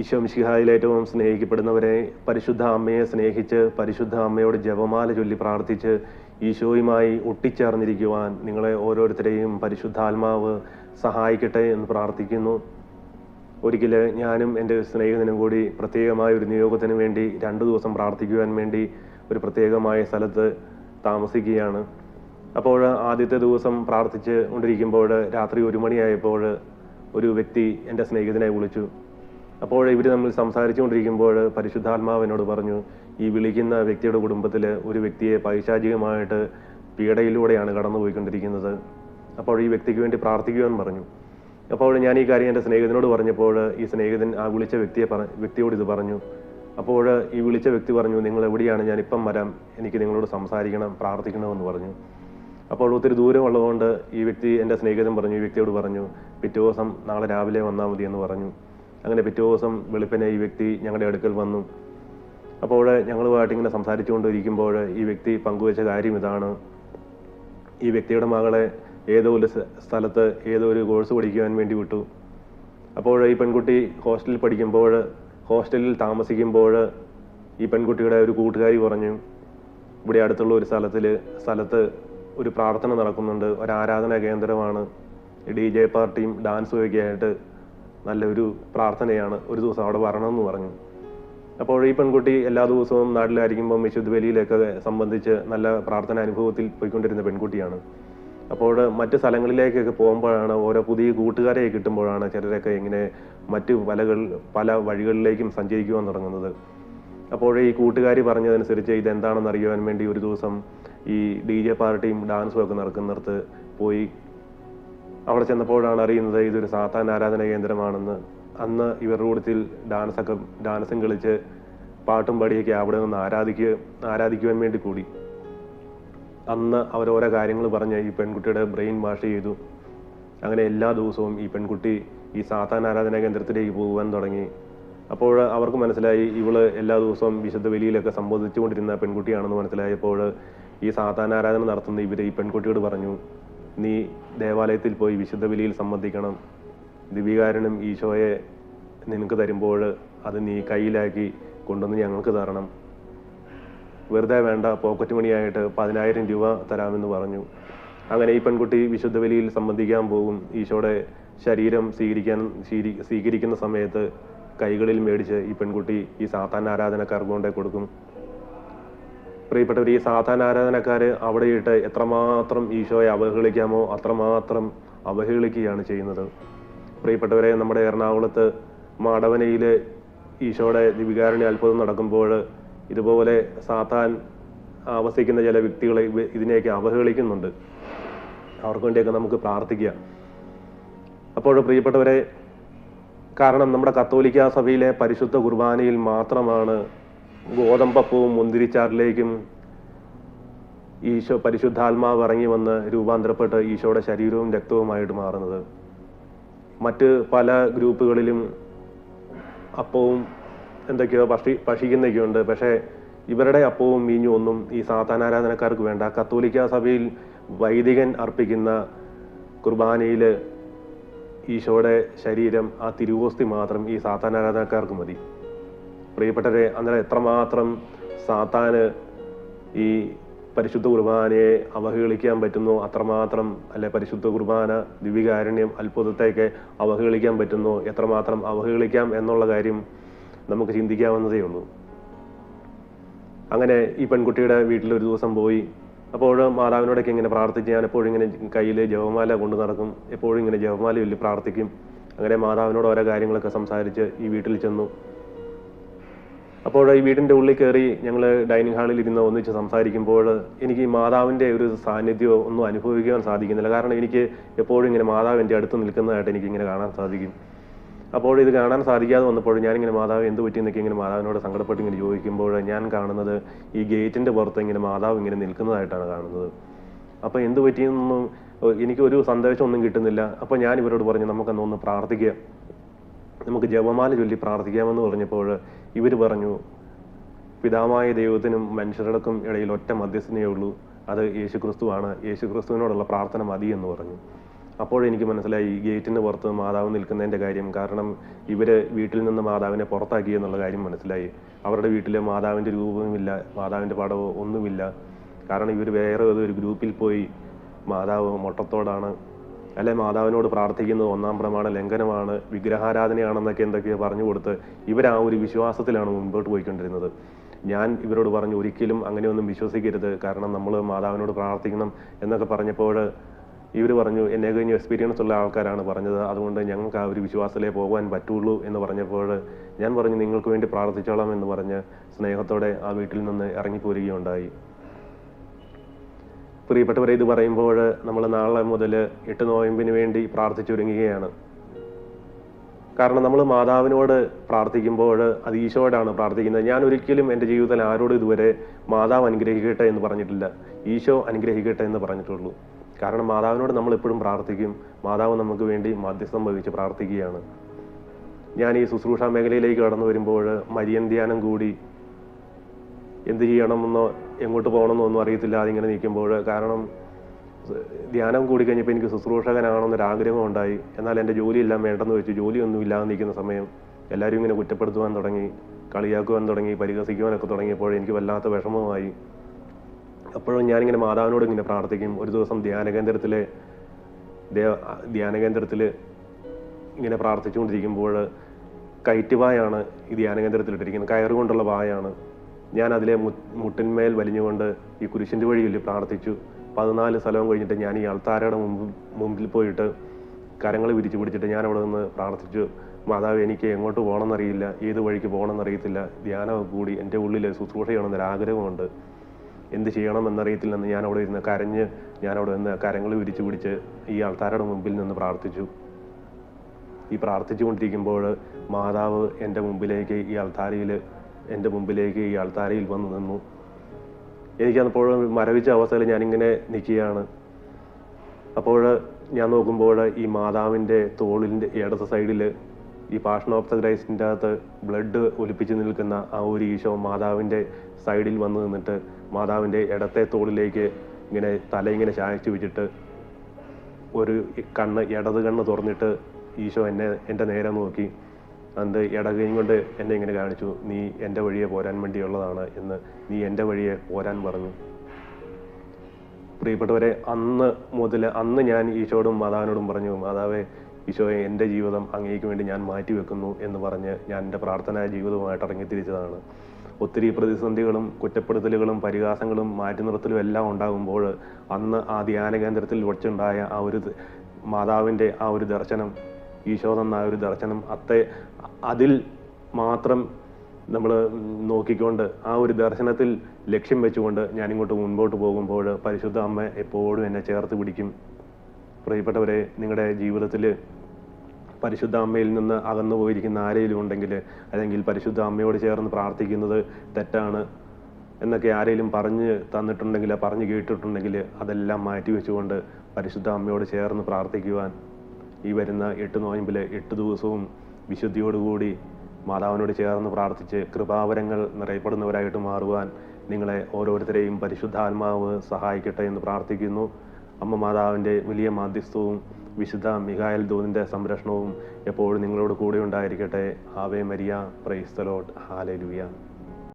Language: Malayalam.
ഈശോ മിശിഹായിൽ ഏറ്റവും സ്നേഹിക്കപ്പെടുന്നവരെ പരിശുദ്ധ അമ്മയെ സ്നേഹിച്ച് പരിശുദ്ധ അമ്മയോട് ജപമാല ചൊല്ലി പ്രാർത്ഥിച്ച് ഈശോയുമായി ഒട്ടിച്ചേർന്നിരിക്കുവാൻ നിങ്ങളെ ഓരോരുത്തരെയും പരിശുദ്ധാത്മാവ് സഹായിക്കട്ടെ എന്ന് പ്രാർത്ഥിക്കുന്നു. ഒരിക്കൽ ഞാനും എന്റെ സ്നേഹിതനും കൂടി പ്രത്യേകമായ ഒരു നിയോഗത്തിന് വേണ്ടി രണ്ടു ദിവസം പ്രാർത്ഥിക്കുവാൻ വേണ്ടി ഒരു പ്രത്യേകമായ സ്ഥലത്ത് താമസിക്കുകയാണ്. അപ്പോൾ ആദ്യത്തെ ദിവസം പ്രാർത്ഥിച്ച് കൊണ്ടിരിക്കുമ്പോൾ രാത്രി ഒരു മണിയായപ്പോൾ ഒരു വ്യക്തി എന്റെ സ്നേഹിതനെ വിളിച്ചു. അപ്പോൾ ഇവർ നമ്മൾ സംസാരിച്ചുകൊണ്ടിരിക്കുമ്പോൾ പരിശുദ്ധാത്മാവിനോട് പറഞ്ഞു ഈ വിളിക്കുന്ന വ്യക്തിയുടെ കുടുംബത്തിൽ ഒരു വ്യക്തിയെ പൈശാചികമായിട്ട് പീഡയിലൂടെയാണ് കടന്നുപോയിക്കൊണ്ടിരിക്കുന്നത്. അപ്പോൾ ഈ വ്യക്തിക്ക് വേണ്ടി പ്രാർത്ഥിക്കുവാൻ പറഞ്ഞു. അപ്പോൾ ഞാൻ ഈ കാര്യം എന്റെ സ്നേഹിതനോട് പറഞ്ഞപ്പോൾ ഈ സ്നേഹിതൻ ആ വിളിച്ച വ്യക്തിയെ പറ വ്യക്തിയോട് ഇത് പറഞ്ഞു. അപ്പോൾ ഈ വിളിച്ച വ്യക്തി പറഞ്ഞു നിങ്ങൾ എവിടെയാണ്? ഞാൻ ഇപ്പം വരാം. എനിക്ക് നിങ്ങളോട് സംസാരിക്കണം പ്രാർത്ഥിക്കണമെന്ന് പറഞ്ഞു. അപ്പോൾ ഒത്തിരി ദൂരമുള്ളതുകൊണ്ട് ഈ വ്യക്തി എന്റെ സ്നേഹിതൻ പറഞ്ഞു ഈ വ്യക്തിയോട് പറഞ്ഞു പിറ്റേ ദിവസം നാളെ രാവിലെ വന്നാൽ മതി എന്ന് പറഞ്ഞു. അങ്ങനെ പിറ്റേ ദിവസം വെളുപ്പിനെ ഈ വ്യക്തി ഞങ്ങളുടെ അടുക്കൽ വന്നു. അപ്പോൾ ഞങ്ങളുമായിട്ട് ഇങ്ങനെ സംസാരിച്ചുകൊണ്ടിരിക്കുമ്പോൾ ഈ വ്യക്തി പങ്കുവച്ച കാര്യം ഇതാണ്. ഈ വ്യക്തിയുടെ മകളെ ഏതോ ഒരു സ്ഥ- സ്ഥലത്ത് ഏതോ ഒരു കോഴ്സ് പഠിക്കുവാൻ വേണ്ടി വിട്ടു. അപ്പോൾ ഈ പെൺകുട്ടി ഹോസ്റ്റലിൽ പഠിക്കുമ്പോൾ ഹോസ്റ്റലിൽ താമസിക്കുമ്പോൾ ഈ പെൺകുട്ടിയുടെ ഒരു കൂട്ടുകാരി പറഞ്ഞു ഇവിടെ അടുത്തുള്ള ഒരു സ്ഥലത്തിൽ സ്ഥലത്ത് ഒരു പ്രാർത്ഥന നടക്കുന്നുണ്ട്. ഒരു ആരാധനാ കേന്ദ്രമാണ്. ഡി ജെ പാർട്ടിയും ഡാൻസും ഒക്കെ ആയിട്ട് നല്ലൊരു പ്രാർത്ഥനയാണ് ഒരു ദിവസം അവിടെ വരണമെന്ന് പറഞ്ഞു. അപ്പോൾ ഈ പെൺകുട്ടി എല്ലാ ദിവസവും നാട്ടിലായിരിക്കുമ്പോൾ വിശുദ്ധ ബലിയിലൊക്കെ സംബന്ധിച്ച് നല്ല പ്രാർത്ഥന അനുഭവത്തിൽ പോയിക്കൊണ്ടിരുന്ന പെൺകുട്ടിയാണ്. അപ്പോൾ മറ്റ് സ്ഥലങ്ങളിലേക്കൊക്കെ പോകുമ്പോഴാണ് ഓരോ പുതിയ കൂട്ടുകാരെ കിട്ടുമ്പോഴാണ് ചിലരൊക്കെ ഇങ്ങനെ മറ്റ് പലകൾ പല വഴികളിലേക്കും സഞ്ചരിക്കുവാൻ തുടങ്ങുന്നത്. അപ്പോൾ ഈ കൂട്ടുകാരി പറഞ്ഞതനുസരിച്ച് ഇതെന്താണെന്ന് അറിയുവാൻ വേണ്ടി ഒരു ദിവസം ഈ ഡി ജെ പാർട്ടിയും ഡാൻസും ഒക്കെ നടക്കുന്നിടത്ത് പോയി അവിടെ ചെന്നപ്പോഴാണ് അറിയുന്നത് ഇതൊരു സാത്താൻ ആരാധന കേന്ദ്രമാണെന്ന്. അന്ന് ഇവരുടെ കൂടത്തിൽ ഡാൻസൊക്കെ ഡാൻസും കളിച്ച് പാട്ടും പാടിയൊക്കെ അവിടെ നിന്ന് ആരാധിക്കുക ആരാധിക്കുവാൻ വേണ്ടി കൂടി. അന്ന് അവർ ഓരോ കാര്യങ്ങൾ പറഞ്ഞ് ഈ പെൺകുട്ടിയുടെ ബ്രെയിൻ വാഷ് ചെയ്തു. അങ്ങനെ എല്ലാ ദിവസവും ഈ പെൺകുട്ടി ഈ സാത്താൻ ആരാധന കേന്ദ്രത്തിലേക്ക് പോകുവാൻ തുടങ്ങി. അപ്പോൾ അവർക്ക് മനസ്സിലായി ഇവൾ എല്ലാ ദിവസവും വിശുദ്ധ ബലിയിലൊക്കെ സംബോധിച്ചുകൊണ്ടിരുന്ന പെൺകുട്ടിയാണെന്ന് മനസ്സിലായപ്പോൾ ഈ സാത്താൻ ആരാധന നടത്തുന്ന ഇവർ ഈ പെൺകുട്ടിയോട് പറഞ്ഞു നീ ദേവാലയത്തിൽ പോയി വിശുദ്ധ ബലിയിൽ സംബന്ധിക്കണം. ദിവികാരനും ഈശോയെ നിനക്ക് തരുമ്പോൾ അത് നീ കയ്യിലാക്കി കൊണ്ടുവന്ന് ഞങ്ങൾക്ക് തരണം. വെറുതെ വേണ്ട പോക്കറ്റ് മണിയായിട്ട് പതിനായിരം രൂപ തരാമെന്ന് പറഞ്ഞു. അങ്ങനെ ഈ പെൺകുട്ടി വിശുദ്ധ ബലിയിൽ സംബന്ധിക്കാൻ പോകും. ഈശോയുടെ ശരീരം സ്വീകരിക്കാൻ സ്വീകരിക്കുന്ന സമയത്ത് കൈകളിൽ മേടിച്ച് ഈ പെൺകുട്ടി ഈ സാത്താൻ ആരാധനക്കാർക്ക് കൊണ്ടേ കൊടുക്കും. പ്രിയപ്പെട്ടവർ ഈ സാധാരണ ആരാധനക്കാര് അവിടെയിട്ട് എത്രമാത്രം ഈശോയെ അവഹേളിക്കാമോ അത്രമാത്രം അവഹേളിക്കുകയാണ് ചെയ്യുന്നത്. പ്രിയപ്പെട്ടവരെ നമ്മുടെ എറണാകുളത്ത് മാടവനയിൽ ഈശോയുടെ ദിവികാരണി അത്ഭുതം നടക്കുമ്പോൾ ഇതുപോലെ സാത്താൻ ആവസിക്കുന്ന ചില വ്യക്തികളെ ഇതിനെയൊക്കെ അവഹേളിക്കുന്നുണ്ട്. അവർക്ക് വേണ്ടിയൊക്കെ നമുക്ക് പ്രാർത്ഥിക്കാം. അപ്പോൾ പ്രിയപ്പെട്ടവരെ കാരണം നമ്മുടെ കത്തോലിക്ക സഭയിലെ പരിശുദ്ധ കുർബാനയിൽ മാത്രമാണ് ഗോതമ്പപ്പവും മുന്തിരിച്ചാറിലേക്കും ഈശോ പരിശുദ്ധാത്മാവ് ഇറങ്ങി വന്ന് രൂപാന്തരപ്പെട്ട് ഈശോയുടെ ശരീരവും രക്തവുമായിട്ട് മാറുന്നത്. മറ്റ് പല ഗ്രൂപ്പുകളിലും അപ്പവും എന്തൊക്കെയോ ഭക്ഷി ഭക്ഷിക്കുന്നൊക്കെയുണ്ട് പക്ഷേ ഇവരുടെ അപ്പവും മീഞ്ഞും ഒന്നും ഈ സാധാരണാരാധനക്കാർക്ക് വേണ്ട. കത്തോലിക്ക സഭയിൽ വൈദികൻ അർപ്പിക്കുന്ന കുർബാനയിൽ ഈശോയുടെ ശരീരം ആ തിരുവോസ്തി മാത്രം ഈ സാധാരണാരാധനക്കാർക്ക് മതി. പ്രിയപ്പെട്ടവരെ അന്നേരം എത്രമാത്രം സാത്താന് ഈ പരിശുദ്ധ കുർബാനയെ അവഹേളിക്കാൻ പറ്റുന്നു അത്രമാത്രം അല്ലെ പരിശുദ്ധ കുർബാന ദിവികാരുണ്യം അത്ഭുതത്തെയൊക്കെ അവഹേളിക്കാൻ പറ്റുന്നു എത്രമാത്രം അവഹേളിക്കാം എന്നുള്ള കാര്യം നമുക്ക് ചിന്തിക്കാവുന്നതേ ഉള്ളൂ. അങ്ങനെ ഈ പെൺകുട്ടിയുടെ വീട്ടിൽ ഒരു ദിവസം പോയി അപ്പോൾ മാതാവിനോടൊക്കെ ഇങ്ങനെ പ്രാർത്ഥിച്ച് ഞാൻ എപ്പോഴും ഇങ്ങനെ കയ്യിൽ ജപമാല കൊണ്ടു നടക്കും എപ്പോഴും ഇങ്ങനെ ജപമാല ചൊല്ലി പ്രാർത്ഥിക്കും. അങ്ങനെ മാതാവിനോട് ഓരോ കാര്യങ്ങളൊക്കെ സംസാരിച്ച് ഈ വീട്ടിൽ ചെന്നു. അപ്പോൾ ഈ വീടിന്റെ ഉള്ളിൽ കയറി ഞങ്ങൾ ഡൈനിങ് ഹാളിൽ ഇരുന്ന് ഒന്നിച്ച് സംസാരിക്കുമ്പോൾ എനിക്ക് ഈ മാതാവിന്റെ ഒരു സാന്നിധ്യമോ ഒന്നും അനുഭവിക്കാൻ സാധിക്കുന്നില്ല. കാരണം എനിക്ക് എപ്പോഴും ഇങ്ങനെ മാതാവ് എന്റെ അടുത്ത് നിൽക്കുന്നതായിട്ട് എനിക്ക് ഇങ്ങനെ കാണാൻ സാധിക്കും. അപ്പോൾ ഇത് കാണാൻ സാധിക്കാതെ വന്നപ്പോൾ ഞാനിങ്ങനെ മാതാവ് എന്ത് പറ്റി എന്നൊക്കെ ഇങ്ങനെ മാതാവിനോട് സങ്കടപ്പെട്ട് ഇങ്ങനെ ചോദിക്കുമ്പോൾ ഞാൻ കാണുന്നത് ഈ ഗേറ്റിന്റെ പുറത്ത് ഇങ്ങനെ മാതാവ് ഇങ്ങനെ നിൽക്കുന്നതായിട്ടാണ് കാണുന്നത്. അപ്പോൾ എന്ത് പറ്റിയെന്നൊന്നും എനിക്കൊരു സന്ദേശമൊന്നും കിട്ടുന്നില്ല. അപ്പോൾ ഞാൻ ഇവരോട് പറഞ്ഞു നമുക്കെന്നൊന്ന് പ്രാർത്ഥിക്കുക നമുക്ക് ജപമാല ചൊല്ലി പ്രാർത്ഥിക്കാമെന്ന് പറഞ്ഞപ്പോൾ ഇവർ പറഞ്ഞു പിതാവായ ദൈവത്തിനും മനുഷ്യർക്കും ഇടയിൽ ഒറ്റ മധ്യസ്ഥനേ ഉള്ളൂ. അത് യേശുക്രിസ്തുവാണ്. യേശുക്രിസ്തുവിനോടുള്ള പ്രാർത്ഥന മതി എന്ന് പറഞ്ഞു അപ്പോഴെനിക്ക് മനസ്സിലായി ഗേറ്റിന് പുറത്ത് മാതാവ് നിൽക്കുന്നതിന്റെ കാര്യം. കാരണം ഇവർ വീട്ടിൽ നിന്ന് മാതാവിനെ പുറത്താക്കി എന്നുള്ള കാര്യം മനസ്സിലായി. അവരുടെ വീട്ടിൽ മാതാവിന്റെ രൂപവുമില്ല മാതാവിന്റെ പടവോ ഒന്നുമില്ല. കാരണം ഇവർ വേറെ ഒരു ഗ്രൂപ്പിൽ പോയി മാതാവ് മൊട്ടത്തോടാണ് അല്ലെ മാതാവിനോട് പ്രാർത്ഥിക്കുന്നത് ഒന്നാം പ്രമാണ ലംഘനമാണ് വിഗ്രഹാരാധനയാണെന്നൊക്കെ എന്തൊക്കെയോ പറഞ്ഞു കൊടുത്ത് ഇവർ ആ ഒരു വിശ്വാസത്തിലാണ് മുൻപോട്ട് പോയിക്കൊണ്ടിരുന്നത്. ഞാൻ ഇവരോട് പറഞ്ഞു ഒരിക്കലും അങ്ങനെയൊന്നും വിശ്വസിക്കരുത്. കാരണം നമ്മൾ മാതാവിനോട് പ്രാർത്ഥിക്കണം എന്നൊക്കെ പറഞ്ഞപ്പോൾ ഇവർ പറഞ്ഞു എന്നെ കഴിഞ്ഞ് എക്സ്പീരിയൻസ് ഉള്ള ആൾക്കാരാണ് പറഞ്ഞത്. അതുകൊണ്ട് ഞങ്ങൾക്ക് ആ ഒരു വിശ്വാസത്തിലേ പോകാൻ പറ്റുള്ളൂ എന്ന് പറഞ്ഞപ്പോൾ ഞാൻ പറഞ്ഞു നിങ്ങൾക്ക് വേണ്ടി പ്രാർത്ഥിച്ചോളാം എന്ന് പറഞ്ഞ് സ്നേഹത്തോടെ ആ വീട്ടിൽ നിന്ന് ഇറങ്ങിപ്പോരുകയുണ്ടായി. പ്രിയപ്പെട്ടവരെ ഇത് പറയുമ്പോൾ നമ്മൾ നാളെ മുതൽ എട്ട് നോയമ്പിന് വേണ്ടി പ്രാർത്ഥിച്ചൊരുങ്ങുകയാണ് കാരണം നമ്മൾ മാതാവിനോട് പ്രാർത്ഥിക്കുമ്പോൾ അത് ഈശോയോടാണ് പ്രാർത്ഥിക്കുന്നത്. ഞാൻ ഒരിക്കലും എന്റെ ജീവിതത്തിൽ ആരോടും ഇതുവരെ മാതാവ് അനുഗ്രഹിക്കട്ടെ എന്ന് പറഞ്ഞിട്ടില്ല. ഈശോ അനുഗ്രഹിക്കട്ടെ എന്ന് പറഞ്ഞിട്ടുള്ളൂ. കാരണം മാതാവിനോട് നമ്മൾ എപ്പോഴും പ്രാർത്ഥിക്കും. മാതാവ് നമുക്ക് വേണ്ടി മധ്യസ്ഥം വഹിച്ച് പ്രാർത്ഥിക്കുകയാണ്. ഞാൻ ഈ ശുശ്രൂഷ മേഖലയിലേക്ക് കടന്നു വരുമ്പോൾ മരിയൻ ധ്യാനം കൂടി എന്ത് ചെയ്യണമെന്നോ എങ്ങോട്ട് പോകണമെന്നോ ഒന്നും അറിയത്തില്ല അതിങ്ങനെ നിൽക്കുമ്പോൾ. കാരണം ധ്യാനം കൂടി കഴിഞ്ഞപ്പോൾ എനിക്ക് ശുശ്രൂഷകനാണെന്നൊരു ആഗ്രഹം ഉണ്ടായി. എന്നാൽ എന്റെ ജോലിയെല്ലാം വേണ്ടെന്ന് വെച്ചു. ജോലിയൊന്നും ഇല്ലാതെ നിൽക്കുന്ന സമയം എല്ലാവരും ഇങ്ങനെ കുറ്റപ്പെടുത്തുവാൻ തുടങ്ങി കളിയാക്കുവാൻ തുടങ്ങി പരിഹസിക്കുവാനൊക്കെ തുടങ്ങിയപ്പോൾ എനിക്ക് വല്ലാത്ത വിഷമമായി. അപ്പോഴും ഞാനിങ്ങനെ മാതാവിനോട് ഇങ്ങനെ പ്രാർത്ഥിക്കും. ഒരു ദിവസം ധ്യാന കേന്ദ്രത്തിലെ ദേവ ധ്യാന കേന്ദ്രത്തിൽ ഇങ്ങനെ പ്രാർത്ഥിച്ചുകൊണ്ടിരിക്കുമ്പോൾ കയറ്റുവായാണ് ഈ ധ്യാന കേന്ദ്രത്തിലിട്ടിരിക്കുന്നത്. കയറുകൊണ്ടുള്ള വായാണ്. ഞാൻ അതിലെ മുട്ടിന്മേൽ വലിഞ്ഞുകൊണ്ട് ഈ കുരിശിന്റെ വഴിയിൽ പ്രാർത്ഥിച്ചു. പതിനാല് സ്ഥലവും കഴിഞ്ഞിട്ട് ഞാൻ ഈ അൾത്താരയുടെ മുമ്പ് മുമ്പിൽ പോയിട്ട് കരങ്ങൾ വിരിച്ചു പിടിച്ചിട്ട് ഞാൻ അവിടെ നിന്ന് പ്രാർത്ഥിച്ചു. മാതാവ് എനിക്ക് എങ്ങോട്ട് പോകണമെന്നറിയില്ല. ഏത് വഴിക്ക് പോകണമെന്നറിയത്തില്ല. ധ്യാനം കൂടി എന്റെ ഉള്ളിൽ ശുശ്രൂഷ ചെയ്യണമെന്നൊരു ആഗ്രഹമുണ്ട്. എന്ത് ചെയ്യണമെന്നറിയത്തില്ലെന്ന് ഞാൻ അവിടെ ഇരുന്ന് കരഞ്ഞ് ഞാൻ അവിടെ നിന്ന് കരങ്ങൾ വിരിച്ചു പിടിച്ച് ഈ ആൾക്കാരുടെ മുമ്പിൽ നിന്ന് പ്രാർത്ഥിച്ചു. ഈ പ്രാർത്ഥിച്ചുകൊണ്ടിരിക്കുമ്പോൾ മാതാവ് എന്റെ മുമ്പിലേക്ക് ഈ അൾത്താരയിൽ എന്റെ മുമ്പിലേക്ക് ഈ താരയിൽ വന്ന് നിന്നു. എനിക്കപ്പോൾ മരവിച്ച അവസ്ഥയിൽ ഞാനിങ്ങനെ നിൽക്കുകയാണ്. അപ്പോൾ ഞാൻ നോക്കുമ്പോൾ ഈ മാതാവിന്റെ തോളിന്റെ ഇടത്തെ സൈഡിൽ ഈ പാഷൻ ഓഫ് ദ ക്രൈസ്റ്റിന്റെ അകത്ത് ബ്ലഡ് ഒലിപ്പിച്ച് നിൽക്കുന്ന ആ ഒരു ഈശോ മാതാവിന്റെ സൈഡിൽ വന്ന് നിന്നിട്ട് മാതാവിന്റെ ഇടത്തെ തോളിലേക്ക് ഇങ്ങനെ തല ഇങ്ങനെ ചായച്ചു വെച്ചിട്ട് ഒരു കണ്ണ് ഇടത് കണ്ണ് തുറന്നിട്ട് ഈശോ എന്നെ എന്റെ നേരെ നോക്കി. അത് ഇടകയും കൊണ്ട് എന്നെ ഇങ്ങനെ കാണിച്ചു നീ എന്റെ വഴിയെ പോരാൻ വേണ്ടിയുള്ളതാണ് എന്ന് നീ എന്റെ വഴിയെ പോരാൻ പറഞ്ഞു. പ്രിയപ്പെട്ടവരെ അന്ന് മുതൽ അന്ന് ഞാൻ ഈശോടും മാതാവിനോടും പറഞ്ഞു മാതാവേ ഈശോയെ എന്റെ ജീവിതം അങ്ങേക്ക് വേണ്ടി ഞാൻ മാറ്റി വെക്കുന്നു എന്ന് പറഞ്ഞ് ഞാൻ എന്റെ പ്രാർത്ഥനാ ജീവിതവുമായിട്ട് ഇറങ്ങിത്തിരിച്ചതാണ്. ഒത്തിരി പ്രതിസന്ധികളും കുറ്റപ്പെടുത്തലുകളും പരിഹാസങ്ങളും മാറ്റി നിർത്തലും എല്ലാം ഉണ്ടാകുമ്പോൾ അന്ന് ആ ധ്യാന കേന്ദ്രത്തിൽ വച്ചുണ്ടായ ആ ഒരു മാതാവിന്റെ ആ ഒരു ദർശനം ഈശോ തന്ന ഒരു ദർശനം. അത്തെ അതിൽ മാത്രം നമ്മൾ നോക്കിക്കൊണ്ട് ആ ഒരു ദർശനത്തിൽ ലക്ഷ്യം വെച്ചുകൊണ്ട് ഞാനിങ്ങോട്ട് മുൻപോട്ട് പോകുമ്പോൾ പരിശുദ്ധ അമ്മ എപ്പോഴും എന്നെ ചേർത്ത് പിടിക്കും. പ്രിയപ്പെട്ടവരെ നിങ്ങളുടെ ജീവിതത്തിൽ പരിശുദ്ധ അമ്മയിൽ നിന്ന് അകന്നു പോയിരിക്കുന്ന ആരെങ്കിലും ഉണ്ടെങ്കിൽ അല്ലെങ്കിൽ പരിശുദ്ധ അമ്മയോട് ചേർന്ന് പ്രാർത്ഥിക്കുന്നത് തെറ്റാണ് എന്നൊക്കെ ആരെങ്കിലും പറഞ്ഞ് തന്നിട്ടുണ്ടെങ്കിൽ പറഞ്ഞ് കേട്ടിട്ടുണ്ടെങ്കിൽ അതെല്ലാം മാറ്റി വെച്ചുകൊണ്ട് പരിശുദ്ധ അമ്മയോട് ചേർന്ന് പ്രാർത്ഥിക്കുവാൻ ഈ വരുന്ന എട്ട് നോയമ്പിൽ എട്ട് ദിവസവും വിശുദ്ധിയോടുകൂടി മാതാവിനോട് ചേർന്ന് പ്രാർത്ഥിച്ച് കൃപാവരങ്ങൾ നിറയപ്പെടുന്നവരായിട്ട് മാറുവാൻ നിങ്ങളെ ഓരോരുത്തരെയും പരിശുദ്ധാത്മാവ് സഹായിക്കട്ടെ എന്ന് പ്രാർത്ഥിക്കുന്നു. അമ്മ മാതാവിന്റെ വലിയ മാധ്യസ്ഥവും വിശുദ്ധ മിഹായൽ ദൂതിന്റെ സംരക്ഷണവും എപ്പോഴും നിങ്ങളോട് കൂടെ ഉണ്ടായിരിക്കട്ടെ. ആവേ മരിയ പ്രൈസ്തലോട്ട് ഹാലലുയ